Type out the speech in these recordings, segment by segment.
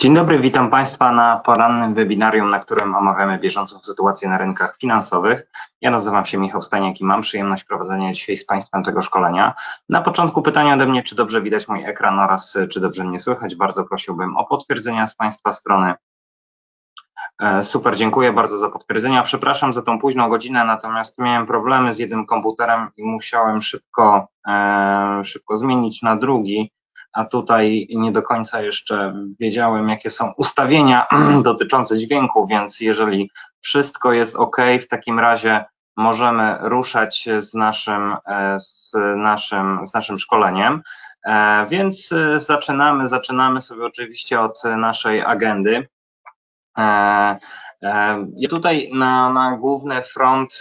Dzień dobry, witam Państwa na porannym webinarium, na którym omawiamy bieżącą sytuację na rynkach finansowych. Ja nazywam się Michał Staniak i mam przyjemność prowadzenia dzisiaj z Państwem tego szkolenia. Na początku pytanie ode mnie, czy dobrze widać mój ekran oraz czy dobrze mnie słychać. Bardzo prosiłbym o potwierdzenia z Państwa strony. E, super, dziękuję bardzo za potwierdzenia. Przepraszam za tą późną godzinę, natomiast miałem problemy z jednym komputerem i musiałem szybko, e, szybko zmienić na drugi a tutaj nie do końca jeszcze wiedziałem, jakie są ustawienia dotyczące dźwięku, więc jeżeli wszystko jest ok, w takim razie możemy ruszać z naszym, e, z naszym, z naszym szkoleniem. E, więc e, zaczynamy, zaczynamy sobie oczywiście od naszej agendy. Tutaj na, na główny front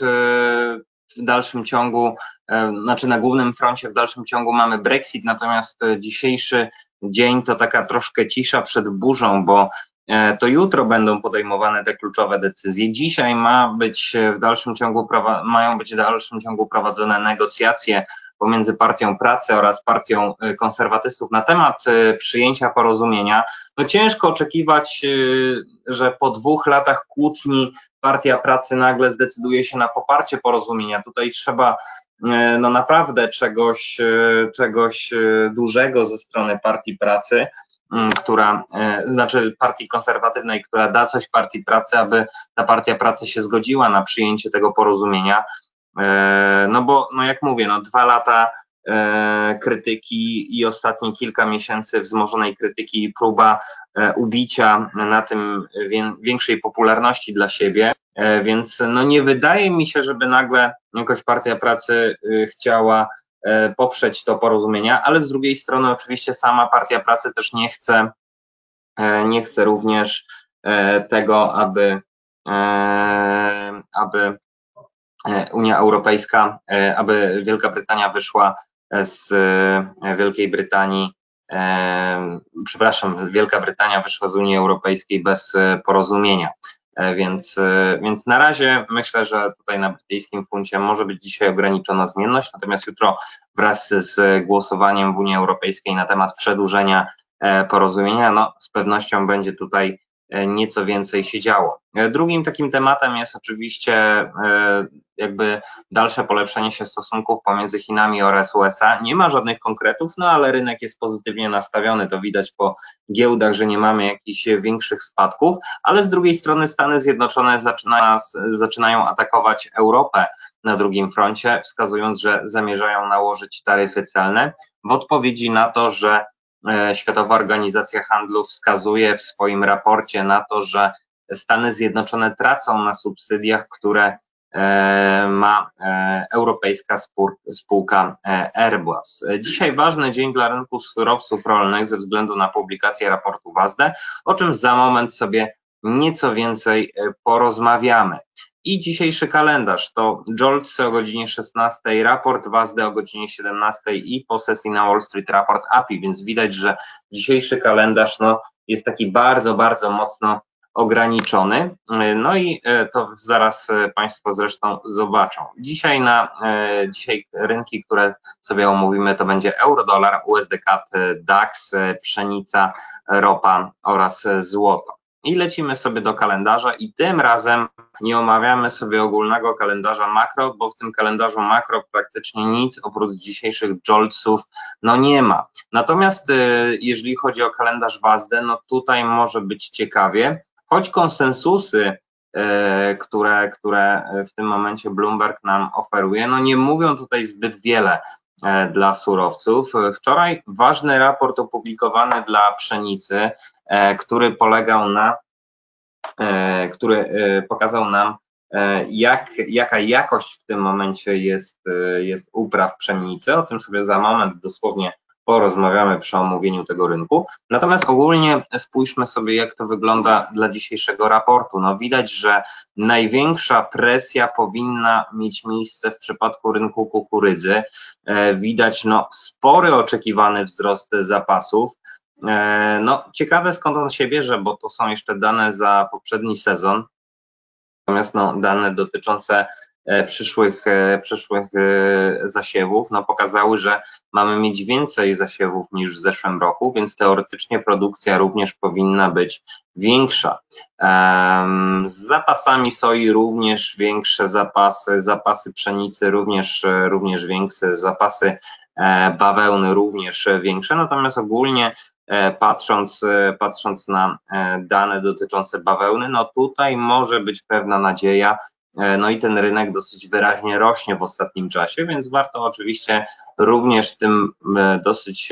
w dalszym ciągu, e, znaczy na głównym froncie w dalszym ciągu mamy Brexit, natomiast e, dzisiejszy dzień to taka troszkę cisza przed burzą, bo e, to jutro będą podejmowane te kluczowe decyzje. Dzisiaj ma być w dalszym ciągu, mają być w dalszym ciągu prowadzone negocjacje pomiędzy Partią Pracy oraz Partią Konserwatystów na temat przyjęcia porozumienia. No ciężko oczekiwać, że po dwóch latach kłótni Partia Pracy nagle zdecyduje się na poparcie porozumienia. Tutaj trzeba e, no naprawdę czegoś, e, czegoś e, dużego ze strony Partii Pracy, która, znaczy partii konserwatywnej, która da coś partii pracy, aby ta partia pracy się zgodziła na przyjęcie tego porozumienia. No bo, no jak mówię, no dwa lata E, krytyki i ostatnie kilka miesięcy wzmożonej krytyki i próba e, ubicia na tym większej popularności dla siebie. E, więc no nie wydaje mi się, żeby nagle jakoś Partia Pracy chciała poprzeć to porozumienia, ale z drugiej strony oczywiście sama Partia Pracy też nie chce, nie chce również tego, aby, aby Unia Europejska, aby Wielka Brytania wyszła z e, Wielkiej Brytanii, e, przepraszam, Wielka Brytania wyszła z Unii Europejskiej bez e, porozumienia. Więc, więc na razie myślę, że tutaj na brytyjskim funcie może być dzisiaj ograniczona zmienność, natomiast jutro wraz z głosowaniem w Unii Europejskiej na temat przedłużenia porozumienia, no z pewnością będzie tutaj E, nieco więcej się działo. E, drugim takim tematem jest oczywiście e, jakby dalsze polepszenie się stosunków pomiędzy Chinami oraz USA. Nie ma żadnych konkretów, no ale rynek jest pozytywnie nastawiony, to widać po giełdach, że nie mamy jakichś większych spadków, ale z drugiej strony Stany Zjednoczone zaczynają, zaczynają atakować Europę na drugim froncie, wskazując, że zamierzają nałożyć taryfy celne w odpowiedzi na to, że E, Światowa Organizacja Handlu wskazuje w swoim raporcie na to, że Stany Zjednoczone tracą na subsydiach, które e, ma e, europejska spółka Airbus. Dzisiaj ważny dzień dla rynku surowców rolnych ze względu na publikację raportu WASDE, o czym za moment sobie nieco więcej porozmawiamy. I dzisiejszy kalendarz to Jolts o godzinie 16, raport WASD o godzinie 17 i po sesji na Wall Street raport API, więc widać, że dzisiejszy kalendarz no, jest taki bardzo, bardzo mocno ograniczony. No i e, to zaraz e, Państwo zresztą zobaczą. Dzisiaj na e, dzisiaj rynki, które sobie omówimy, to będzie euro-dolar, USD-CAD, DAX, pszenica, ropa oraz złoto i lecimy sobie do kalendarza i tym razem nie omawiamy sobie ogólnego kalendarza makro, bo w tym kalendarzu makro praktycznie nic oprócz dzisiejszych joltsów no nie ma. Natomiast y, jeżeli chodzi o kalendarz WASD, no tutaj może być ciekawie, choć konsensusy y, które, które w tym momencie Bloomberg nam oferuje, no nie mówią tutaj zbyt wiele dla surowców. Wczoraj ważny raport opublikowany dla pszenicy E, który polegał na, e, który e, pokazał nam, jak, jaka jakość w tym momencie jest, jest upraw pszenicy. O tym sobie za moment dosłownie porozmawiamy przy omówieniu tego rynku. Natomiast ogólnie spójrzmy sobie, jak to wygląda dla dzisiejszego raportu. No widać, że największa presja powinna mieć miejsce w przypadku rynku kukurydzy. Widać no, spory oczekiwany wzrost zapasów. E, no, ciekawe skąd on się bierze, bo to są jeszcze dane za poprzedni sezon. Natomiast no, dane dotyczące przyszłych, przyszłych zasiewów, no pokazały, że mamy mieć więcej zasiewów niż w zeszłym roku, więc teoretycznie produkcja również powinna być większa. Z zapasami soi również większe zapasy, zapasy pszenicy również, również większe, zapasy bawełny również większe, natomiast ogólnie E, patrząc, e, patrząc na e, dane dotyczące bawełny, no tutaj może być pewna nadzieja, no i ten rynek dosyć wyraźnie rośnie w ostatnim czasie, więc warto oczywiście również tym dosyć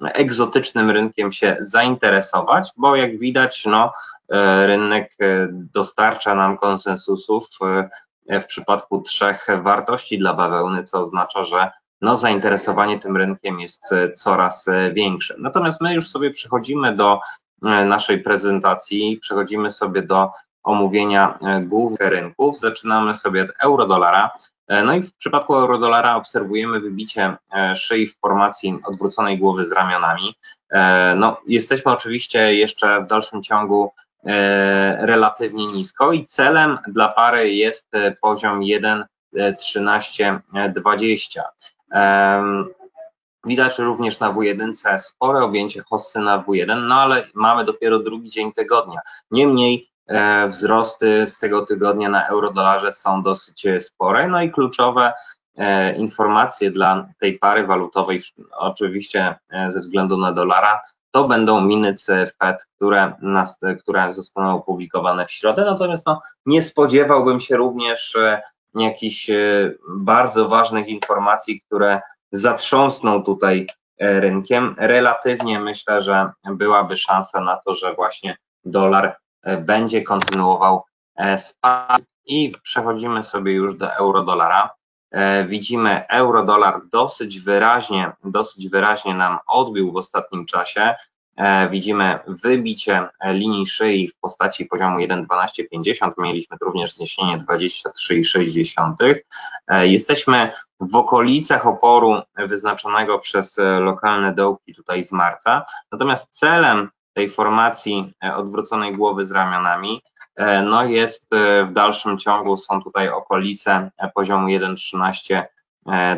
egzotycznym rynkiem się zainteresować, bo jak widać, no, rynek dostarcza nam konsensusów w przypadku trzech wartości dla bawełny, co oznacza, że no, zainteresowanie tym rynkiem jest e, coraz e, większe. Natomiast my już sobie przechodzimy do e, naszej prezentacji, przechodzimy sobie do omówienia głównych rynków. Zaczynamy sobie od euro-dolara. No i w przypadku euro-dolara obserwujemy wybicie szyi w formacji odwróconej głowy z ramionami. No, jesteśmy oczywiście jeszcze w dalszym ciągu relatywnie nisko i celem dla pary jest poziom 1,1320. Widać również na W1 spore objęcie hossy na W1, no ale mamy dopiero drugi dzień tygodnia. Niemniej e, wzrosty z tego tygodnia na eurodolarze są dosyć spore, no i kluczowe e, informacje dla tej pary walutowej, oczywiście e, ze względu na dolara, to będą minutes Fed, które, nas, które zostaną opublikowane w środę. Natomiast no, nie spodziewałbym się również jakichś e, bardzo ważnych informacji, które zatrząsną tutaj e, rynkiem. Relatywnie myślę, że byłaby szansa na to, że właśnie dolar e, będzie kontynuował spadek i przechodzimy sobie już do euro-dolara. Widzimy euro-dolar dosyć wyraźnie, dosyć wyraźnie nam odbił w ostatnim czasie. E, widzimy wybicie linii szyi w postaci poziomu 1,1250, mieliśmy również zniesienie 23,6. E, jesteśmy w okolicach oporu wyznaczonego przez lokalne dołki tutaj z marca, natomiast celem tej formacji odwróconej głowy z ramionami no jest w dalszym ciągu są tutaj okolice poziomu 1,13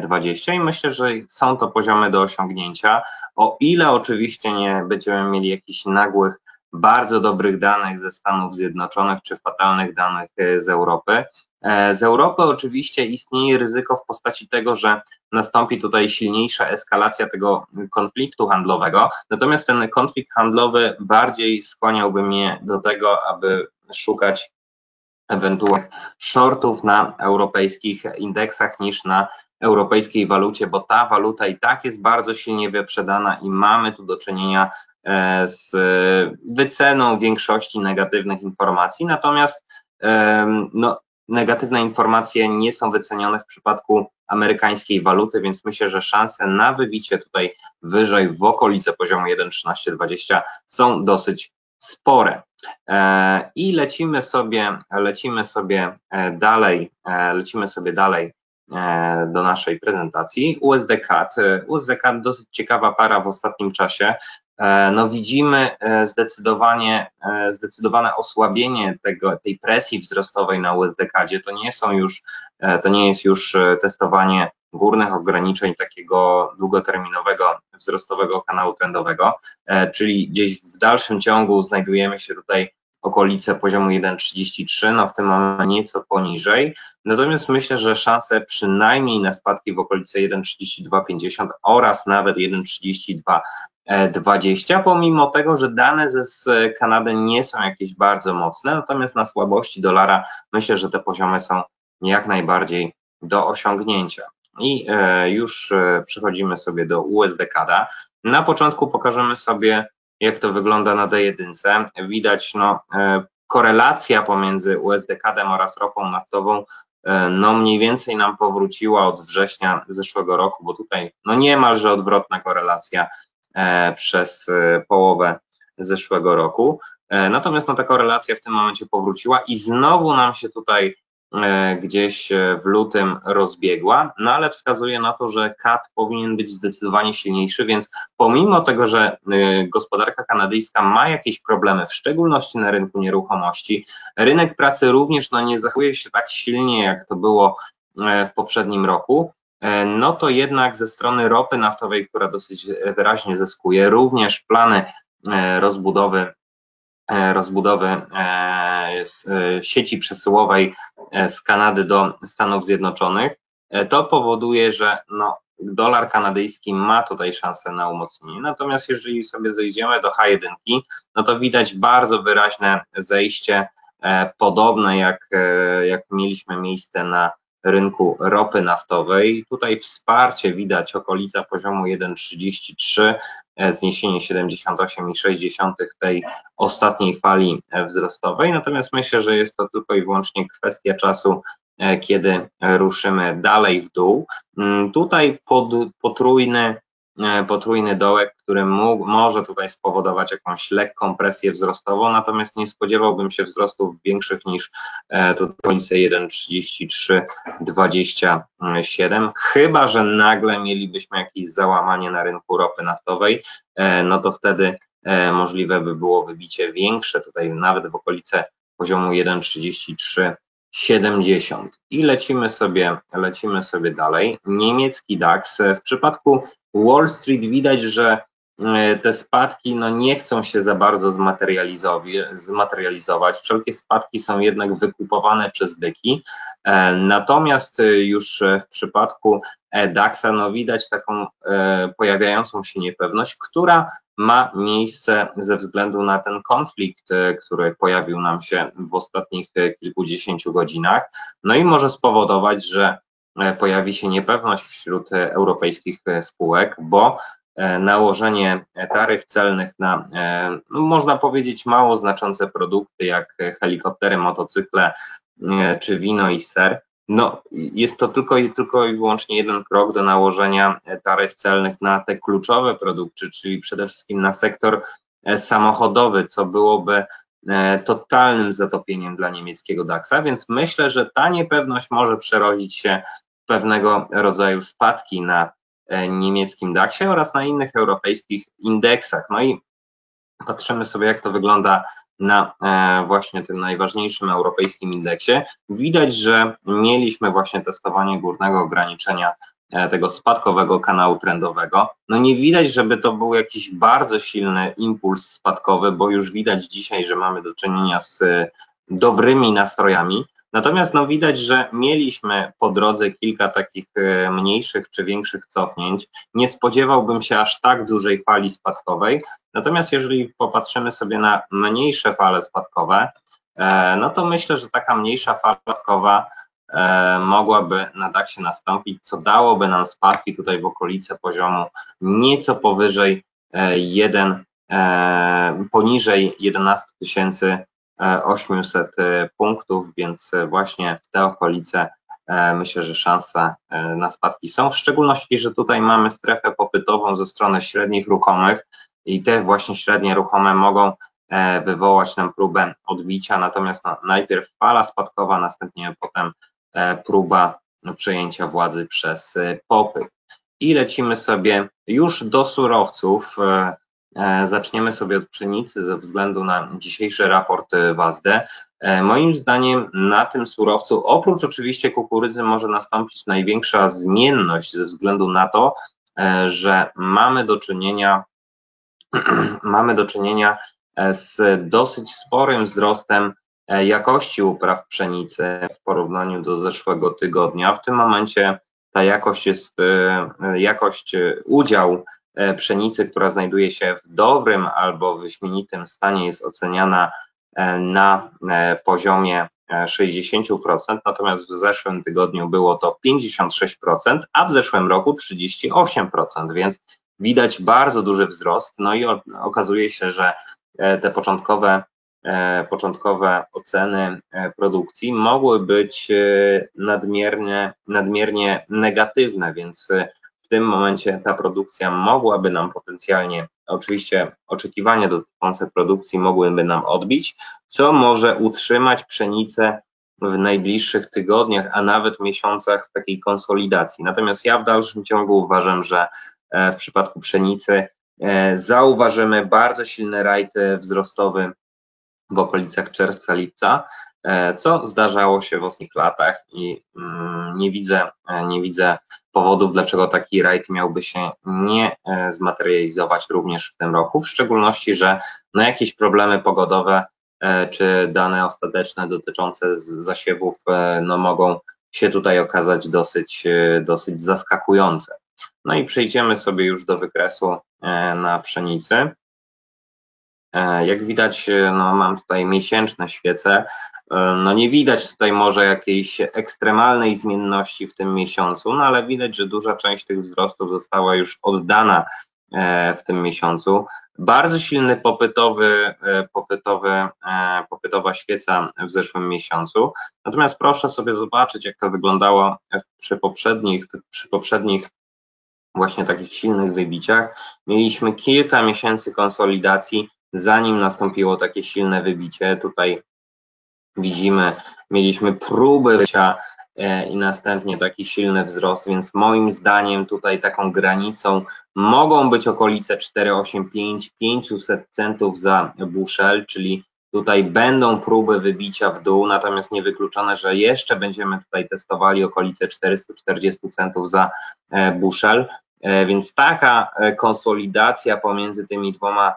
20 i myślę, że są to poziomy do osiągnięcia. O ile oczywiście nie będziemy mieli jakichś nagłych, bardzo dobrych danych ze Stanów Zjednoczonych czy fatalnych danych e, z Europy. E, z Europy oczywiście istnieje ryzyko w postaci tego, że nastąpi tutaj silniejsza eskalacja tego konfliktu handlowego, natomiast ten konflikt handlowy bardziej skłaniałby mnie do tego, aby szukać ewentualnych shortów na europejskich indeksach niż na europejskiej walucie, bo ta waluta i tak jest bardzo silnie wyprzedana i mamy tu do czynienia z wyceną większości negatywnych informacji. Natomiast no, negatywne informacje nie są wycenione w przypadku amerykańskiej waluty, więc myślę, że szanse na wybicie tutaj wyżej w okolice poziomu 1,1320 są dosyć spore. E, I lecimy sobie, lecimy sobie e, dalej, lecimy sobie dalej E, do naszej prezentacji. USD CAD. USD CAD dosyć ciekawa para w ostatnim czasie. E, no widzimy e, zdecydowanie, zdecydowane osłabienie tego, tej presji wzrostowej na USD CADzie. To nie są już, to nie jest już testowanie górnych ograniczeń takiego długoterminowego wzrostowego kanału trendowego, czyli gdzieś w dalszym ciągu znajdujemy się tutaj okolice poziomu 1,33, no w tym momencie nieco poniżej. Natomiast myślę, że szanse przynajmniej na spadki w okolice 1,3250 oraz nawet 1,3220, pomimo tego, że dane z Kanady nie są jakieś bardzo mocne, natomiast na słabości dolara myślę, że te poziomy są jak najbardziej do osiągnięcia. I e, już e, przechodzimy sobie do USD-CAD. Na początku pokażemy sobie jak to wygląda na D1. Widać no, e, korelacja pomiędzy USD-CAD oraz ropą naftową e, no mniej więcej nam powróciła od września zeszłego roku, bo tutaj no niemalże odwrotna korelacja e, przez połowę zeszłego roku. Natomiast no, ta korelacja w tym momencie powróciła i znowu nam się tutaj gdzieś w lutym rozbiegła, no ale wskazuje na to, że CAT powinien być zdecydowanie silniejszy, więc pomimo tego, że gospodarka kanadyjska ma jakieś problemy, w szczególności na rynku nieruchomości, rynek pracy również no, nie zachowuje się tak silnie, jak to było w poprzednim roku, E, no to jednak ze strony ropy naftowej, która dosyć wyraźnie zyskuje, również plany e, rozbudowy e, rozbudowy sieci przesyłowej z Kanady do Stanów Zjednoczonych, to powoduje, że no, dolar kanadyjski ma tutaj szansę na umocnienie. Natomiast jeżeli sobie zejdziemy do H1, no to widać bardzo wyraźne zejście, podobne jak, jak mieliśmy miejsce na rynku ropy naftowej. Tutaj wsparcie widać okolica poziomu 1,33, e, zniesienie 78,6 tej ostatniej fali e, wzrostowej. Natomiast myślę, że jest to tylko i wyłącznie kwestia czasu, e, kiedy ruszymy dalej w dół. Mm, tutaj pod, potrójny potrójny dołek, który mógł, może tutaj spowodować jakąś lekką presję wzrostową, natomiast nie spodziewałbym się wzrostów większych niż e, okolice 1,3327, chyba że nagle mielibyśmy jakieś załamanie na rynku ropy naftowej, e, no to wtedy możliwe by było wybicie większe, tutaj nawet w okolice poziomu 1,33 70 i lecimy sobie, lecimy sobie dalej. Niemiecki DAX. W przypadku Wall Street widać, że te spadki no, nie chcą się za bardzo zmaterializować. Wszelkie spadki są jednak wykupowane przez byki. E, natomiast już w przypadku DAXa no, widać taką e, pojawiającą się niepewność, która ma miejsce ze względu na ten konflikt, który pojawił nam się w ostatnich kilkudziesięciu godzinach. No i może spowodować, że E, pojawi się niepewność wśród europejskich e, spółek, bo e, nałożenie taryf celnych na, no można powiedzieć, mało znaczące produkty, jak helikoptery, motocykle czy wino i ser, no, jest to tylko i, tylko i wyłącznie jeden krok do nałożenia taryf celnych na te kluczowe produkty, czyli przede wszystkim na sektor samochodowy, co byłoby totalnym zatopieniem dla niemieckiego DAX-a, więc myślę, że ta niepewność może przerodzić się pewnego rodzaju spadki na e, niemieckim DAX-ie oraz na innych europejskich indeksach. No i patrzymy sobie, jak to wygląda na e, właśnie tym najważniejszym europejskim indeksie. Widać, że mieliśmy właśnie testowanie górnego ograniczenia e, tego spadkowego kanału trendowego. No nie widać, żeby to był jakiś bardzo silny impuls spadkowy, bo już widać dzisiaj, że mamy do czynienia z dobrymi nastrojami. Natomiast no, widać, że mieliśmy po drodze kilka takich e, mniejszych czy większych cofnięć. Nie spodziewałbym się aż tak dużej fali spadkowej. Natomiast jeżeli popatrzymy sobie na mniejsze fale spadkowe, e, no to myślę, że taka mniejsza fala spadkowa e, mogłaby na DAX-ie nastąpić, co dałoby nam spadki tutaj w okolice poziomu nieco powyżej 1, poniżej 11 tysięcy 800 e, punktów, więc właśnie w te okolice e, myślę, że szanse e, na spadki są, w szczególności, że tutaj mamy strefę popytową ze strony średnich ruchomych i te właśnie średnie ruchome mogą wywołać nam próbę odbicia, natomiast no, najpierw fala spadkowa, następnie potem próba przejęcia władzy przez popyt. I lecimy sobie już do surowców. E, zaczniemy sobie od pszenicy ze względu na dzisiejszy raport e, WASDE. E, moim zdaniem na tym surowcu, oprócz oczywiście kukurydzy, może nastąpić największa zmienność ze względu na to, że mamy do czynienia, mamy do czynienia z dosyć sporym wzrostem jakości upraw pszenicy w porównaniu do zeszłego tygodnia. W tym momencie ta jakość jest, jakość, udział E, pszenicy, która znajduje się w dobrym albo wyśmienitym stanie, jest oceniana e, na e, poziomie 60%, natomiast w zeszłym tygodniu było to 56%, a w zeszłym roku 38%, więc widać bardzo duży wzrost. No i okazuje się, że te początkowe, początkowe oceny produkcji mogły być nadmiernie, nadmiernie negatywne, więc tym momencie ta produkcja mogłaby nam potencjalnie, oczywiście oczekiwania dotyczące produkcji mogłyby nam odbić, co może utrzymać pszenicę w najbliższych tygodniach, a nawet miesiącach w takiej konsolidacji. Natomiast ja w dalszym ciągu uważam, że w przypadku pszenicy zauważymy bardzo silny rajd wzrostowy w okolicach czerwca, lipca, e, co zdarzało się w ostatnich latach i mm, nie widzę, e, nie widzę powodów, dlaczego taki rajd miałby się nie e, zmaterializować również w tym roku, w szczególności, że no jakieś problemy pogodowe czy dane ostateczne dotyczące zasiewów no mogą się tutaj okazać dosyć, dosyć zaskakujące. No i przejdziemy sobie już do wykresu na pszenicy. E, jak widać, e, no, mam tutaj miesięczne świece. E, no nie widać tutaj może jakiejś ekstremalnej zmienności w tym miesiącu, no ale widać, że duża część tych wzrostów została już oddana w tym miesiącu. Bardzo silny popytowy, popytowy, popytowa świeca w zeszłym miesiącu. Natomiast proszę sobie zobaczyć, jak to wyglądało przy poprzednich, przy poprzednich właśnie takich silnych wybiciach. Mieliśmy kilka miesięcy konsolidacji zanim nastąpiło takie silne wybicie. Tutaj widzimy, mieliśmy próby bycia e, i następnie taki silny wzrost, więc moim zdaniem tutaj taką granicą mogą być okolice 485 500 centów za buszel, czyli tutaj będą próby wybicia w dół, natomiast niewykluczone, że jeszcze będziemy tutaj testowali okolice 440 centów za e, buszel, e, więc taka konsolidacja pomiędzy tymi dwoma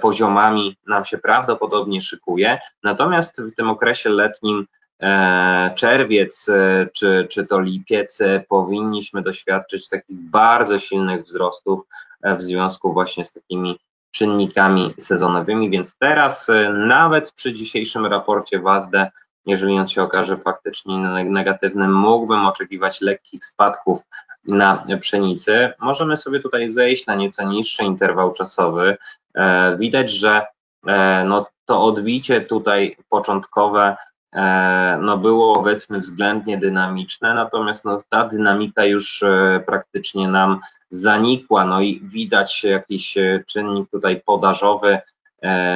poziomami nam się prawdopodobnie szykuje. Natomiast w tym okresie letnim e, czerwiec e, czy, czy to lipiec powinniśmy doświadczyć takich bardzo silnych wzrostów w związku właśnie z takimi czynnikami sezonowymi, więc teraz nawet przy dzisiejszym raporcie WASDE jeżeli on się okaże faktycznie negatywnym, mógłbym oczekiwać lekkich spadków na pszenicy. Możemy sobie tutaj zejść na nieco niższy interwał czasowy. E, widać, że e, no, to odbicie tutaj początkowe e, no, było powiedzmy względnie dynamiczne, natomiast no, ta dynamika już praktycznie nam zanikła, no i widać jakiś czynnik tutaj podażowy,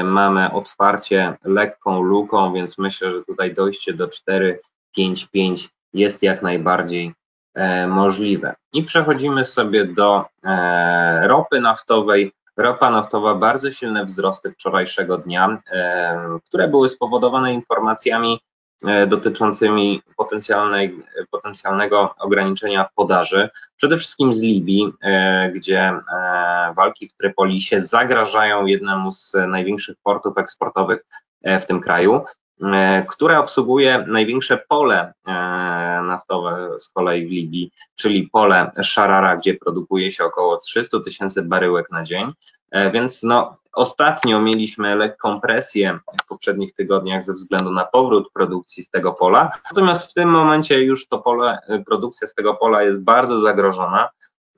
mamy otwarcie lekką luką, więc myślę, że tutaj dojście do 4,55 jest jak najbardziej e, możliwe. I przechodzimy sobie do e, ropy naftowej. Ropa naftowa, bardzo silne wzrosty wczorajszego dnia, które były spowodowane informacjami E, dotyczącymi potencjalnej, potencjalnego ograniczenia podaży, przede wszystkim z Libii, e, gdzie e, walki w Trypolisie zagrażają jednemu z największych portów eksportowych w tym kraju, które obsługuje największe pole naftowe z kolei w Libii, czyli pole Szarara, gdzie produkuje się około 300 tysięcy baryłek na dzień, więc no, Ostatnio mieliśmy lekką presję w poprzednich tygodniach ze względu na powrót produkcji z tego pola, natomiast w tym momencie już to pole, produkcja z tego pola jest bardzo zagrożona,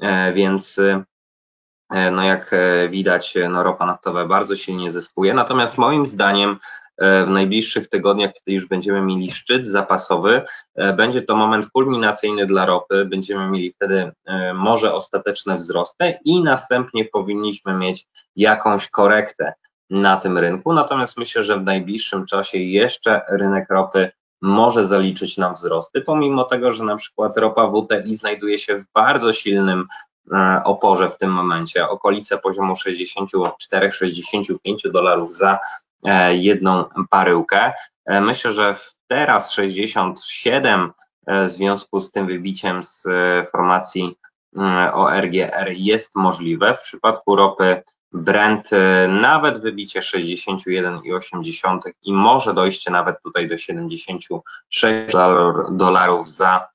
e, więc e, no jak e, widać, no ropa naftowa bardzo silnie zyskuje. Natomiast moim zdaniem E, w najbliższych tygodniach, kiedy już będziemy mieli szczyt zapasowy, e, będzie to moment kulminacyjny dla ropy. Będziemy mieli wtedy e, może ostateczne wzrosty i następnie powinniśmy mieć jakąś korektę na tym rynku. Natomiast myślę, że w najbliższym czasie jeszcze rynek ropy może zaliczyć nam wzrosty, pomimo tego, że na przykład ropa WTI znajduje się w bardzo silnym oporze w tym momencie, okolice poziomu 64-65 dolarów za E, jedną baryłkę. E, myślę, że teraz 67 e, w związku z tym wybiciem z formacji ORGR jest możliwe. W przypadku ropy Brent nawet wybicie 61,8 i może dojście nawet tutaj do 76 dolarów za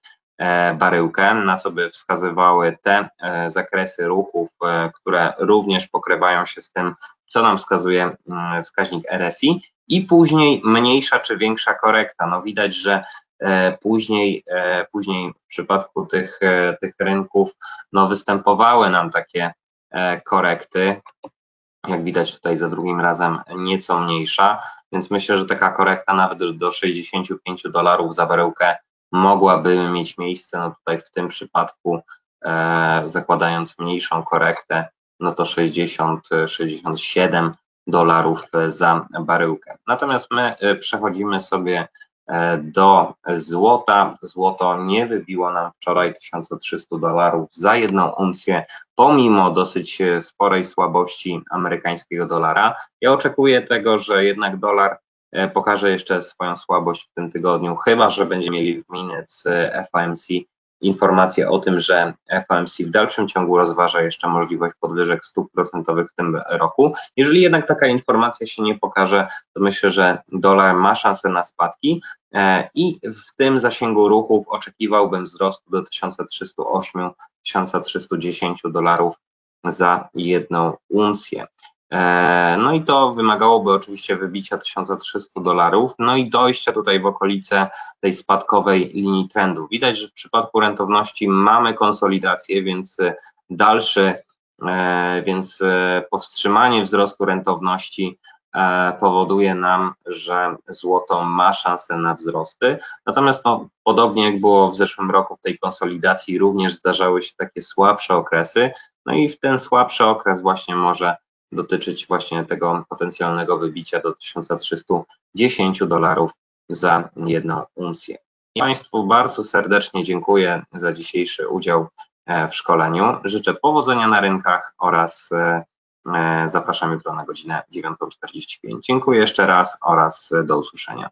baryłkę, na co by wskazywały te zakresy ruchów, które również pokrywają się z tym co nam wskazuje mm, wskaźnik RSI i. Później mniejsza czy większa korekta. No widać, że e, później, e, później w przypadku tych, e, tych rynków no występowały nam takie korekty, jak widać tutaj za drugim razem nieco mniejsza, więc myślę, że taka korekta nawet do 65 dolarów za baryłkę mogłaby mieć miejsce, no tutaj w tym przypadku zakładając mniejszą korektę no to 60-67 dolarów za baryłkę. Natomiast my e, przechodzimy sobie do złota. Złoto nie wybiło nam wczoraj 1300 dolarów za jedną uncję, pomimo dosyć sporej słabości amerykańskiego dolara. Ja oczekuję tego, że jednak dolar pokaże jeszcze swoją słabość w tym tygodniu, chyba że będzie mieli w minec FOMC informację o tym, że FOMC w dalszym ciągu rozważa jeszcze możliwość podwyżek stóp procentowych w tym roku. Jeżeli jednak taka informacja się nie pokaże, to myślę, że dolar ma szansę na spadki e, i w tym zasięgu ruchów oczekiwałbym wzrostu do 1308-1310 dolarów za jedną uncję. E, no i to wymagałoby oczywiście wybicia 1300 dolarów, no i dojścia tutaj w okolice tej spadkowej linii trendu. Widać, że w przypadku rentowności mamy konsolidację, więc dalszy, e, więc e, powstrzymanie wzrostu rentowności powoduje nam, że złoto ma szansę na wzrosty. Natomiast no, podobnie jak było w zeszłym roku w tej konsolidacji, również zdarzały się takie słabsze okresy. No i w ten słabszy okres właśnie może dotyczyć właśnie tego potencjalnego wybicia do 1310 dolarów za jedną uncję. Państwu bardzo serdecznie dziękuję za dzisiejszy udział e, w szkoleniu. Życzę powodzenia na rynkach oraz e, e, zapraszam jutro na godzinę 9.45. Dziękuję jeszcze raz oraz do usłyszenia.